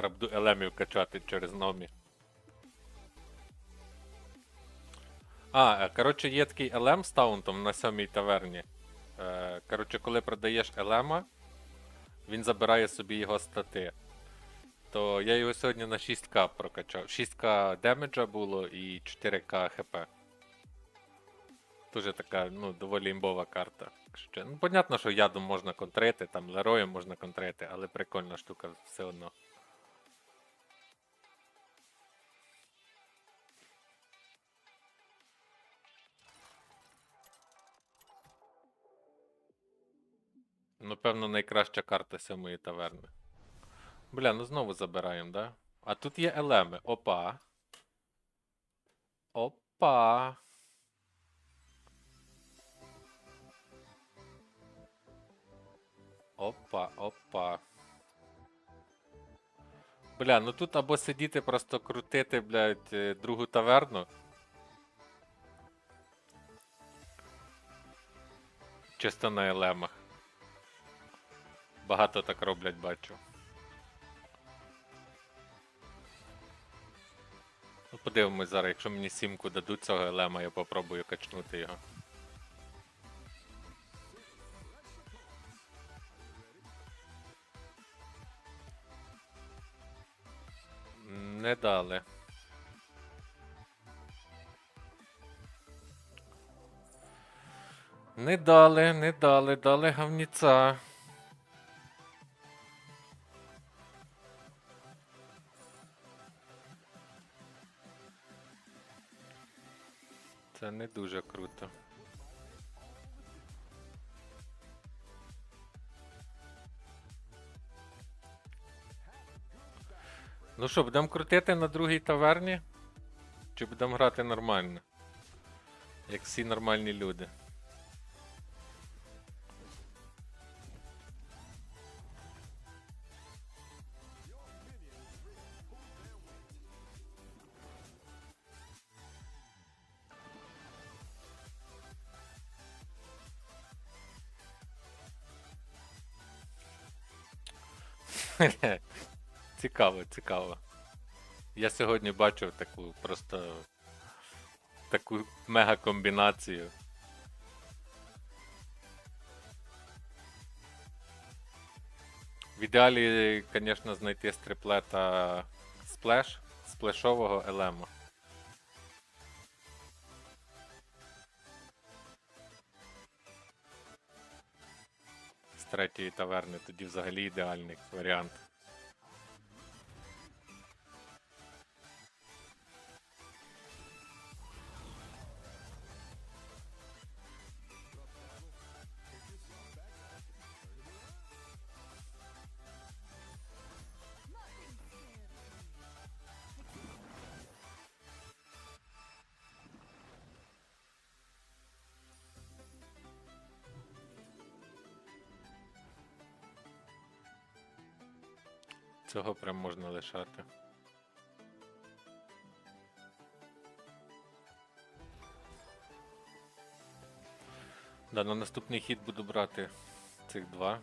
Зараз буду елемів качати через номі. А, е, коротше, є такий елем з таунтом на сьомій таверні. Е, Коротше, коли продаєш елема, він забирає собі його стати. То я його сьогодні на 6к прокачав. 6к демеджа було і 4к хп. Дуже така, ну, доволі імбова карта. Ну, понятно, що ядом можна контрити, там лероєм можна контрити, але прикольна штука все одно. Ну, певно, найкраща карта сьомої таверни. Бля, ну знову забираємо, да? А тут є елеми. Опа. Опа. Опа, опа. Бля, ну тут або сидіти, просто крутити, блядь, е, другу таверну. Чисто на елемах. Багато так роблять, бачу. Ну, подивимось зараз, якщо мені сімку дадуть цього елема, я попробую качнути його. Не дали. Не дали, не дали, дали гавніця. Це не дуже круто. Ну що, будемо крутити на другій таверні? Чи будемо грати нормально? Як всі нормальні люди. Цікаво, цікаво. Я сьогодні бачив таку просто таку мега комбінацію. В ідеалі, звісно, знайти стриплета сплеш, сплешового елема. Третьої таверни, тоді взагалі ідеальний варіант. Лишати. Да, на наступний хід буду брати цих два.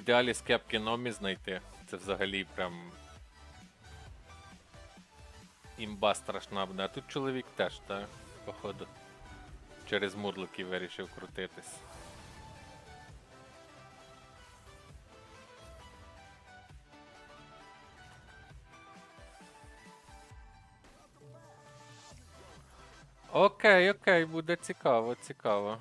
Ідеалі з кепки номі знайти. Це взагалі прям. Імба страшна буде. А тут чоловік теж, так? Походу. Через мурлики вирішив крутитись. Окей, окей, буде цікаво, цікаво.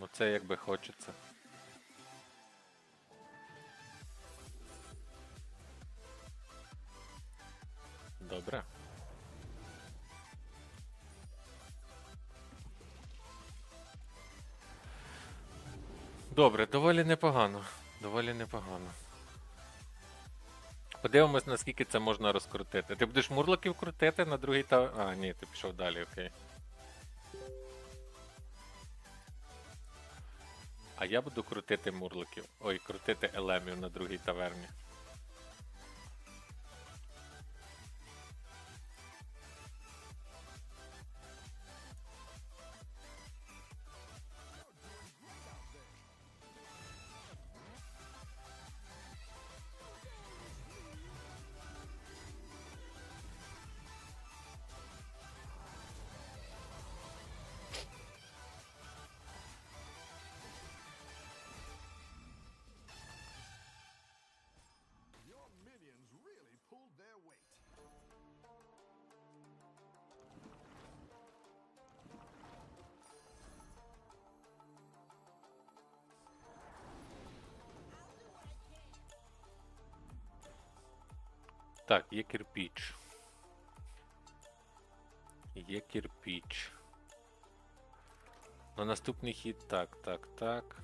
Ну це якби хочеться. Добре. Добре, доволі непогано. Доволі непогано. Подивимось, наскільки це можна розкрутити. Ти будеш мурлоків крутити на другий та. А, ні, ти пішов далі, окей. А я буду крутити мурликів. Ой, крутити елемів на другій таверні. Так, є кирпіч. Є кирпіч. На наступний хід так, так, так.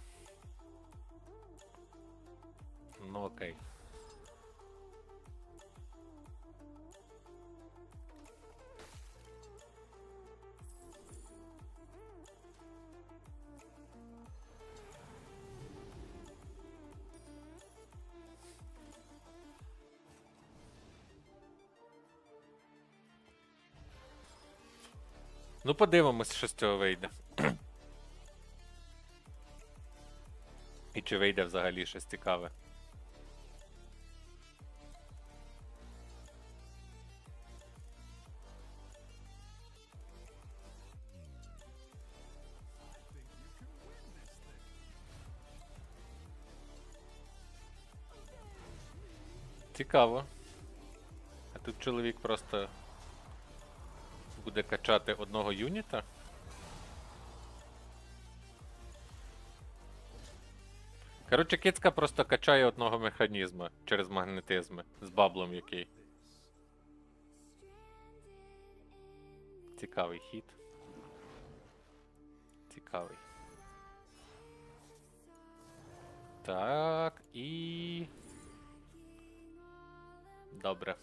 Ну окей. Ну, подивимось, що з цього вийде. І чи вийде взагалі щось цікаве. Цікаво. А тут чоловік просто буде качати одного юніта. Коротше, кицька просто качає одного механізма через магнетизми з баблом який. Цікавий хід. Цікавий. Так, і. Добре.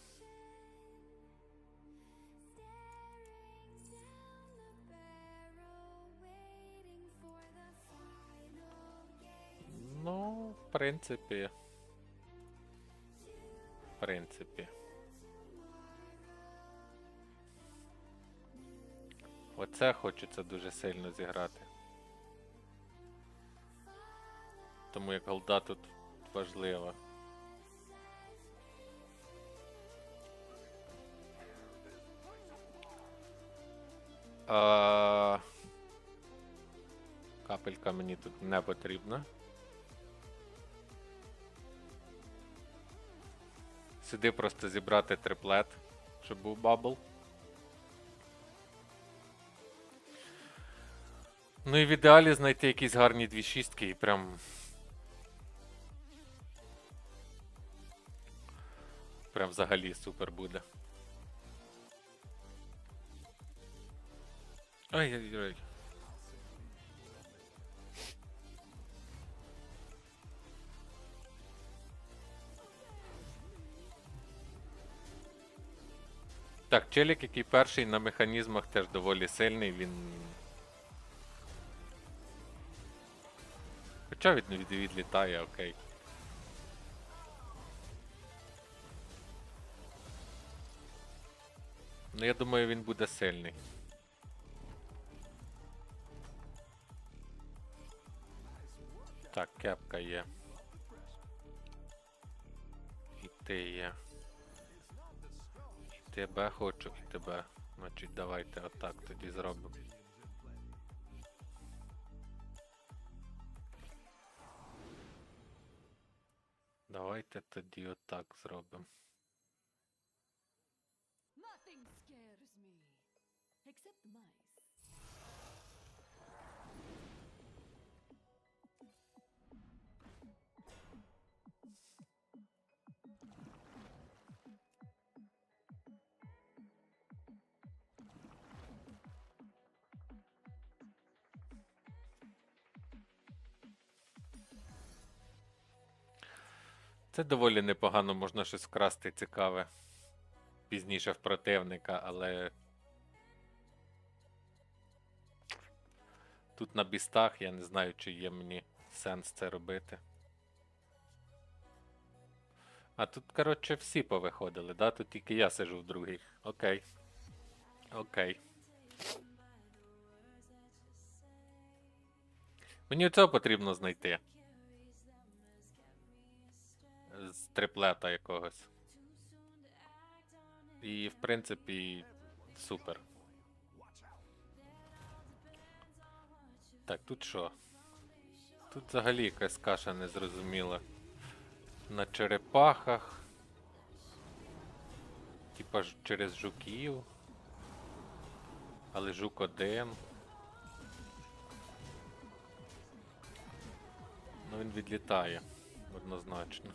Ну, в принципі. В принципі. Оце хочеться дуже сильно зіграти. Тому як голда тут важлива. А... Капелька мені тут не потрібна. Сюди просто зібрати триплет, щоб був бабл. Ну і в ідеалі знайти якісь гарні дві шістки і прям. Прям взагалі супер буде. Ой-ой-ой. Так, челік, який перший на механізмах теж доволі сильний, він. Хоча від від, відлітає, окей. Ну я думаю, він буде сильний. Так, кепка є. І ти є. Тебе хочу, і тебе. Значить, давайте отак тоді зробимо. Давайте тоді отак зробимо. Nothing scares me. Except mice. Це доволі непогано, можна щось вкрасти цікаве. Пізніше в противника, але. Тут на бістах я не знаю, чи є мені сенс це робити. А тут, коротше, всі повиходили, да? Тут тільки я сижу в другій. Окей. Окей. Мені цього потрібно знайти. З триплета якогось. І, в принципі, супер. Так, тут що? Тут взагалі якась каша незрозуміла. На черепахах. Типа через жуків. Але жук один. Ну він відлітає однозначно.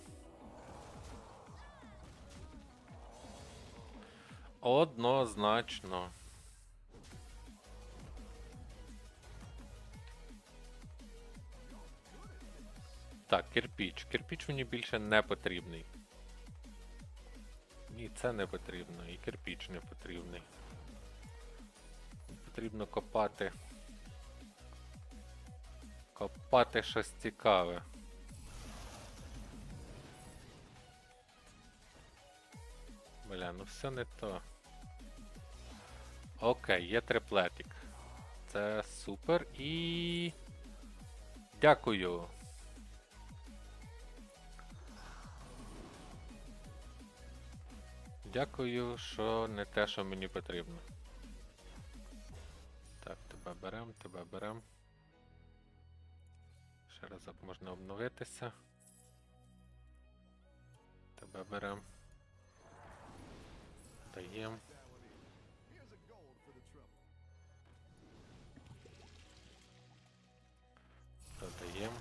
Однозначно. Так, кирпіч. Кирпіч мені більше не потрібний. Ні, це не потрібно, і кирпіч не потрібний. Потрібно копати. Копати щось цікаве. Бля, ну все не то. Окей, є триплетик. Це супер і. Дякую. Дякую, що не те, що мені потрібно. Так, тебе берем, тебе берем. Ще разок можна обновитися. Тебе берем. Даєм. Додаєм.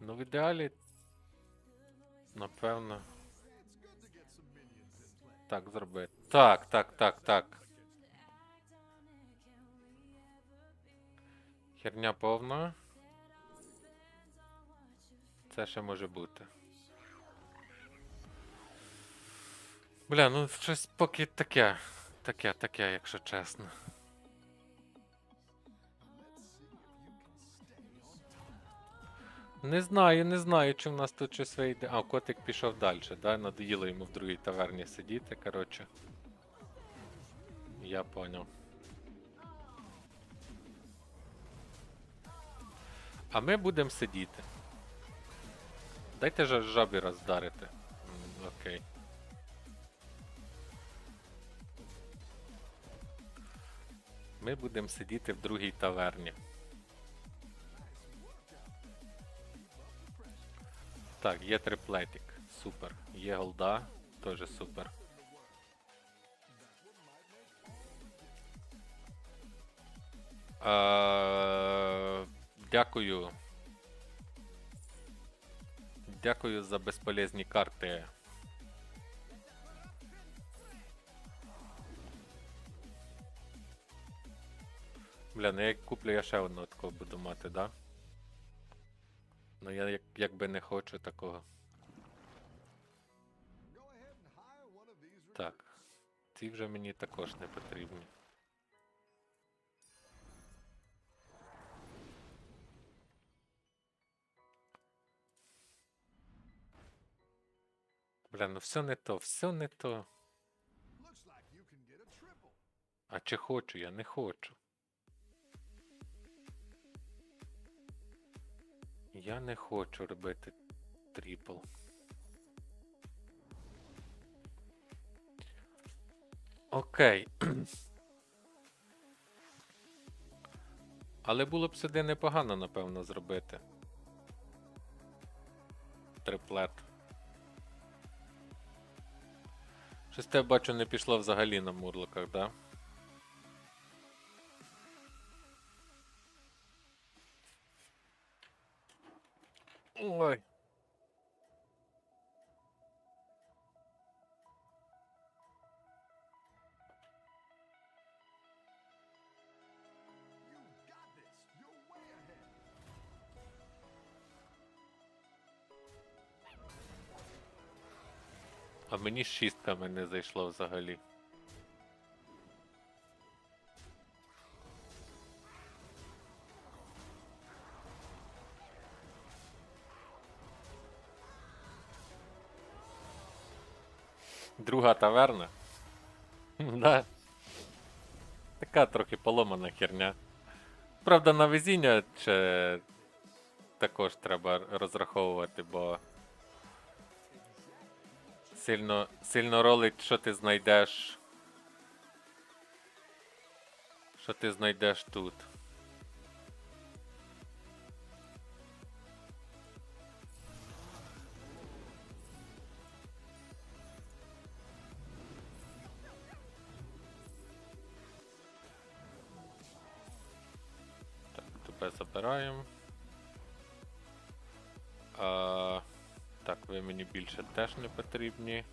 Ну, в ідеалі, напевно, так зробити. Так, так, так, так. Херня повна. Це ще може бути. Бля, ну щось поки таке. Таке, таке, якщо чесно. Не знаю, не знаю, чи в нас тут щось вийде. А, котик пішов далі, да? Надоїло йому в другій таверні сидіти, коротше. Я поняв. А ми будемо сидіти. Дайте же жабі роздарити. Окей. Ми будемо сидіти в другій таверні. Так, є триплетик. Супер. Є голда, теж супер. Е, Дякую. Дякую за безполезні карти. Бля, ну я куплю, я ще одного такого буду мати, да? Ну я як, якби не хочу такого. Так. Ці вже мені також не потрібні. Бля, ну все не то, все не то. А чи хочу, я не хочу. Я не хочу робити трипл. Окей. Але було б сюди непогано, напевно, зробити. Триплет. Щось те бачу не пішло взагалі на мурлоках, да? Мені з шістками не зайшло взагалі. Друга таверна. Да. Така трохи поломана херня. Правда, на везіння ще також треба розраховувати, бо сильно, сильно ролить, що ти знайдеш. Що ти знайдеш тут. Теж не потрібні.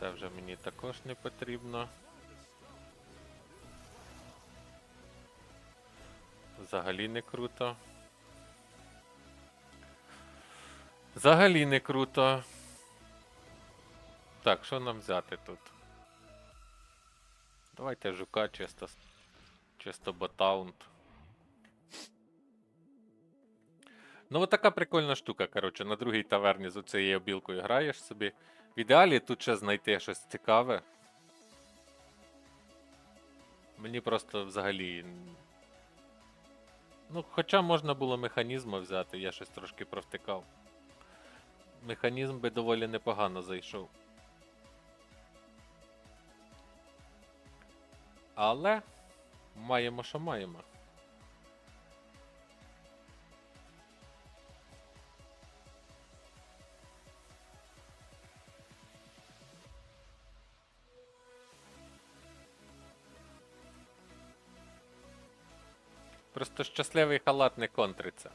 Це вже мені також не потрібно. Взагалі не круто. Взагалі не круто. Так, що нам взяти тут? Давайте жука чисто. Чисто ботаунт. Ну, от така прикольна штука, коротше, на другій таверні з оцією білкою граєш собі. В ідеалі тут ще знайти щось цікаве. Мені просто взагалі. Ну, хоча можна було механізма взяти, я щось трошки провтикав. Механізм би доволі непогано зайшов. Але маємо, що маємо. Просто щасливий халат не контриться.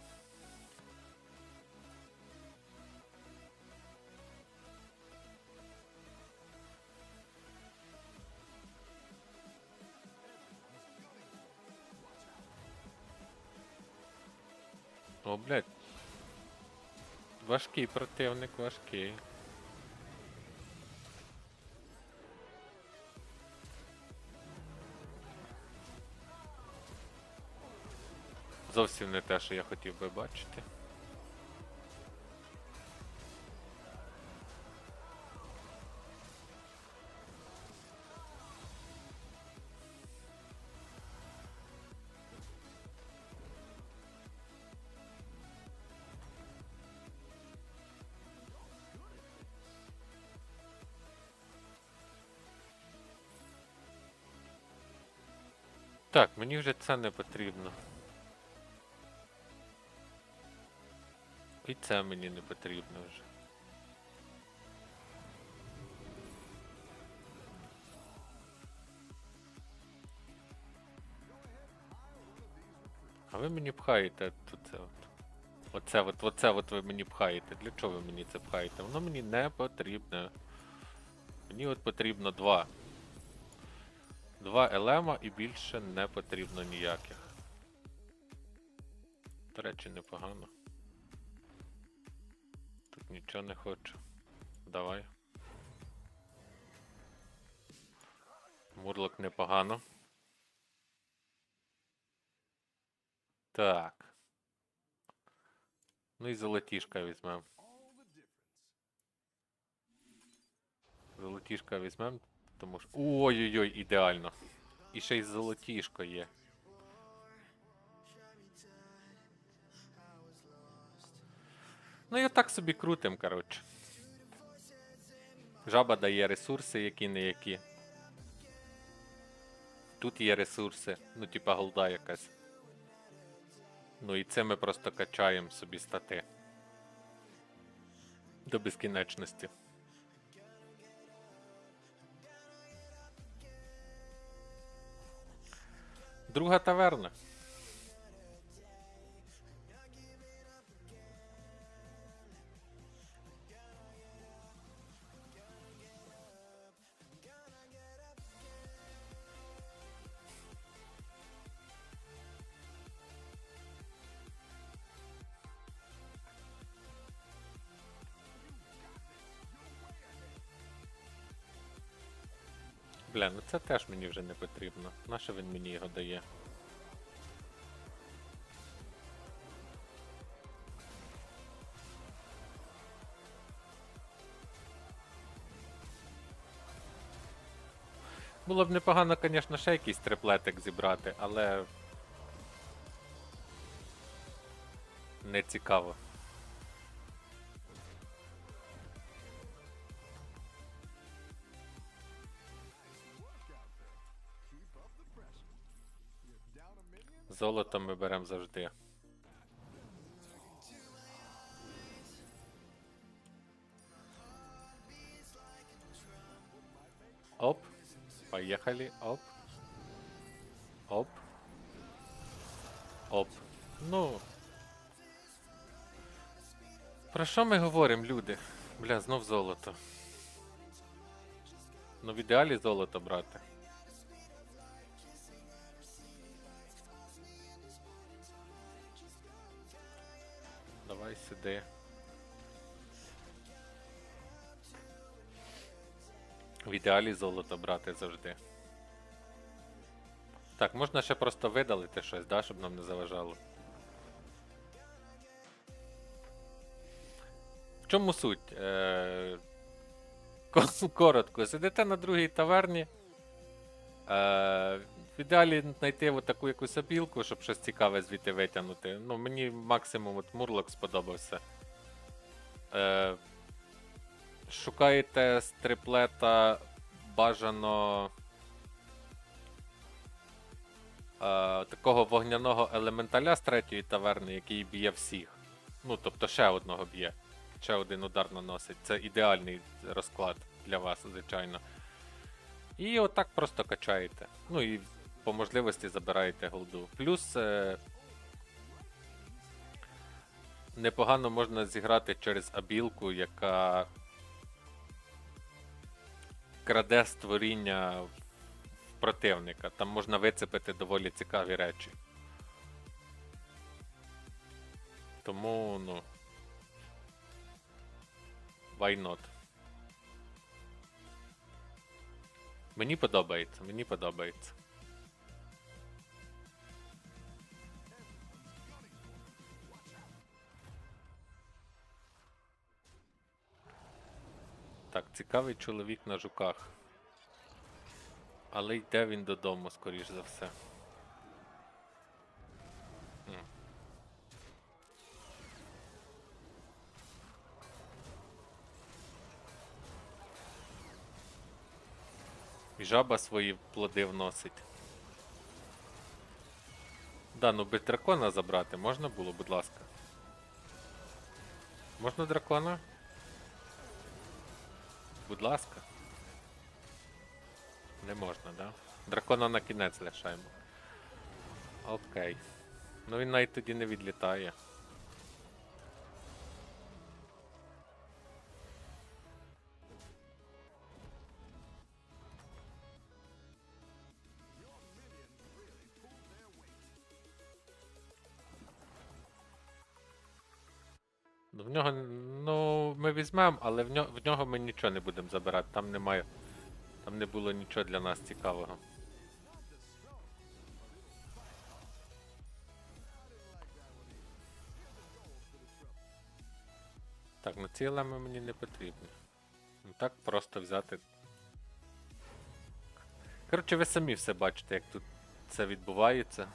О, блядь. Важкий противник, важкий. Зовсім не те, що я хотів би бачити. Так, мені вже це не потрібно. І це мені не потрібно вже. А ви мені пхаєте тут це от. Оце от, оце от ви мені пхаєте. Для чого ви мені це пхаєте? Воно мені не потрібно. Мені от потрібно два. Два елема і більше не потрібно ніяких. До речі, непогано. Нічого не хочу. Давай. Мурлок непогано. Так. Ну і золотішка візьмемо. Золотішка візьмемо, тому що. Ой-ой-ой, ідеально. І ще й золотішко є. Ну і отак собі крутим, коротше. Жаба дає ресурси, які не які. Тут є ресурси, ну типа голда якась. Ну і це ми просто качаємо собі стати. До безкінечності. Друга таверна. Бля, ну це теж мені вже не потрібно. Нащо він мені його дає? Було б непогано, звісно, ще якийсь триплетик зібрати, але. Не цікаво. Золото ми беремо завжди. Оп. Поехали. Оп. Оп. Оп. Ну. Про що ми говоримо, люди? Бля, знов золото. Ну, в ідеалі золото брати. Сюди. В ідеалі золото брати завжди. Так, можна ще просто видалити щось, да, щоб нам не заважало. В чому суть? Е- Коротко, сидите на другій таверні. Е- ідеалі знайти от таку якусь обілку, щоб щось цікаве звідти витягнути. Ну, мені максимум от Мурлок сподобався. Е, шукаєте з триплета бажано е, такого вогняного елементаля з третьої таверни, який б'є всіх. Ну, тобто ще одного б'є. Ще один удар наносить. Це ідеальний розклад для вас, звичайно. І отак просто качаєте. Ну і по можливості забираєте голду. Плюс е, непогано можна зіграти через абілку, яка краде створіння в противника. Там можна вицепити доволі цікаві речі. Тому, ну. Why not? Мені подобається, мені подобається. Так, цікавий чоловік на жуках. Але йде він додому, скоріш за все. І жаба свої плоди вносить. Да, ну без дракона забрати можна було, будь ласка. Можна дракона? Будь ласка. Не можна, да? Дракона на кінець лишаємо. Окей. Ну він навіть тоді не відлітає. В нього. Ну, ми візьмемо, але в нього, в нього ми нічого не будемо забирати. Там немає. Там не було нічого для нас цікавого. Так, ну ці елеми мені не потрібні. Ну так просто взяти. Коротше, ви самі все бачите, як тут це відбувається.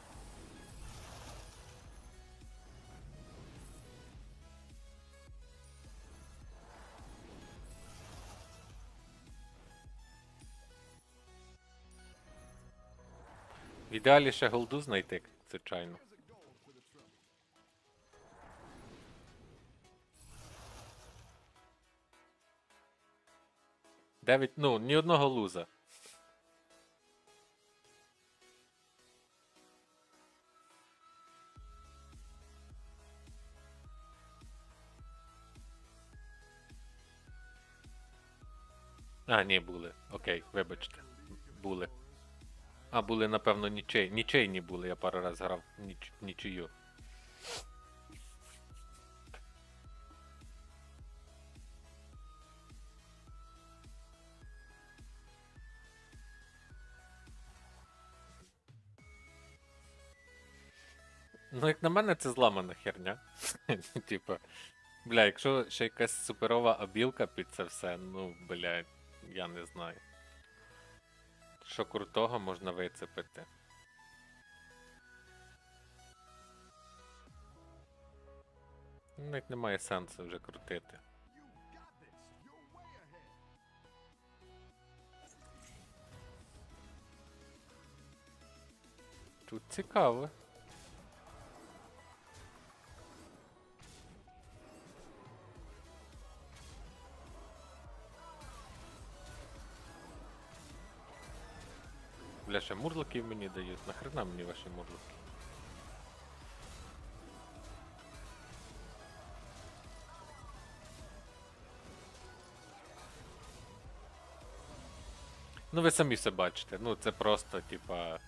Ідеалі ще голду знайти, звичайно. Дев'ять, ну, ні одного луза. А, ні, були. Окей, вибачте. Були. А, були, напевно, нічей. Нічейні були, я пару раз грав Ніч... нічию. Ну, як на мене, це зламана херня. Типа. Бля, якщо ще якась суперова абілка під це все, ну, бля, я не знаю. Що крутого можна вицепити. Навіть немає сенсу вже крутити. Тут цікаво. Бля, ще мурликів мені дають. Нахрена мені ваші мурлики? Ну ви самі все бачите. Ну це просто, типа.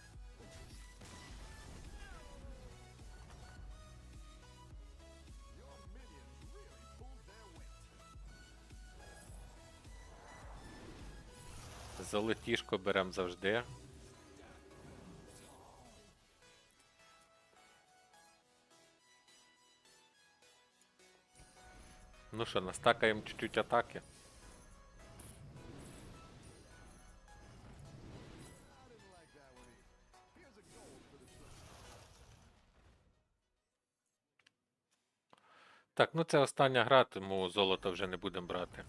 Золотішко берем завжди. Ну що, настакаємо чуть-чуть атаки. Так, ну це остання гра, тому золото вже не будемо брати.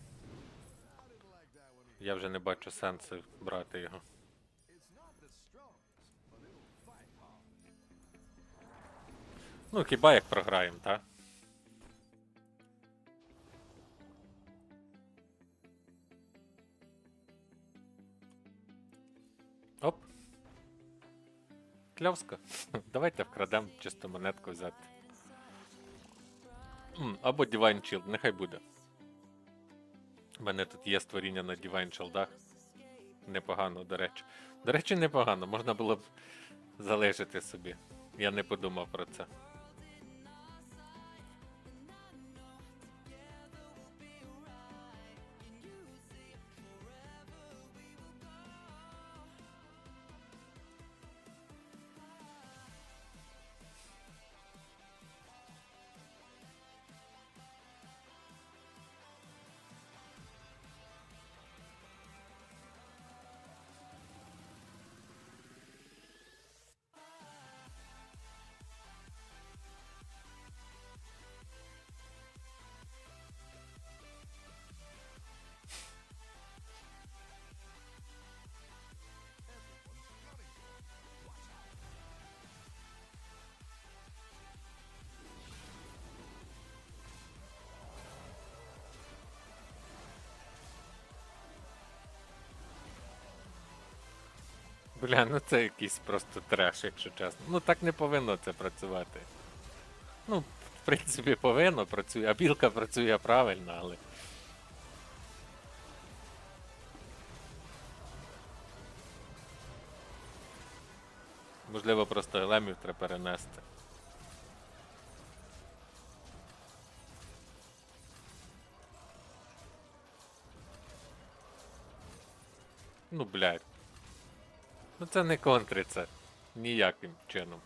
Я вже не бачу сенсу брати його. Ну, хіба як програємо, так? Клявська. Давайте вкрадемо чисто монетку взяти. Або Divine Shield, нехай буде. У мене тут є створіння на Divine Shield'ах. Непогано, до речі. До речі, непогано, можна було б залишити собі. Я не подумав про це. Бля, ну це якийсь просто треш, якщо чесно. Ну так не повинно це працювати. Ну, в принципі, повинно працює, а білка працює правильно, але. Можливо, просто елемів треба перенести. Ну, блядь. Ну це не контриться. Ніяким чином.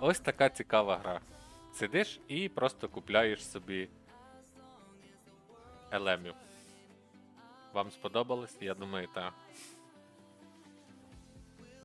Ось така цікава гра. Сидиш і просто купляєш собі елемів. Вам сподобалось? Я думаю, так.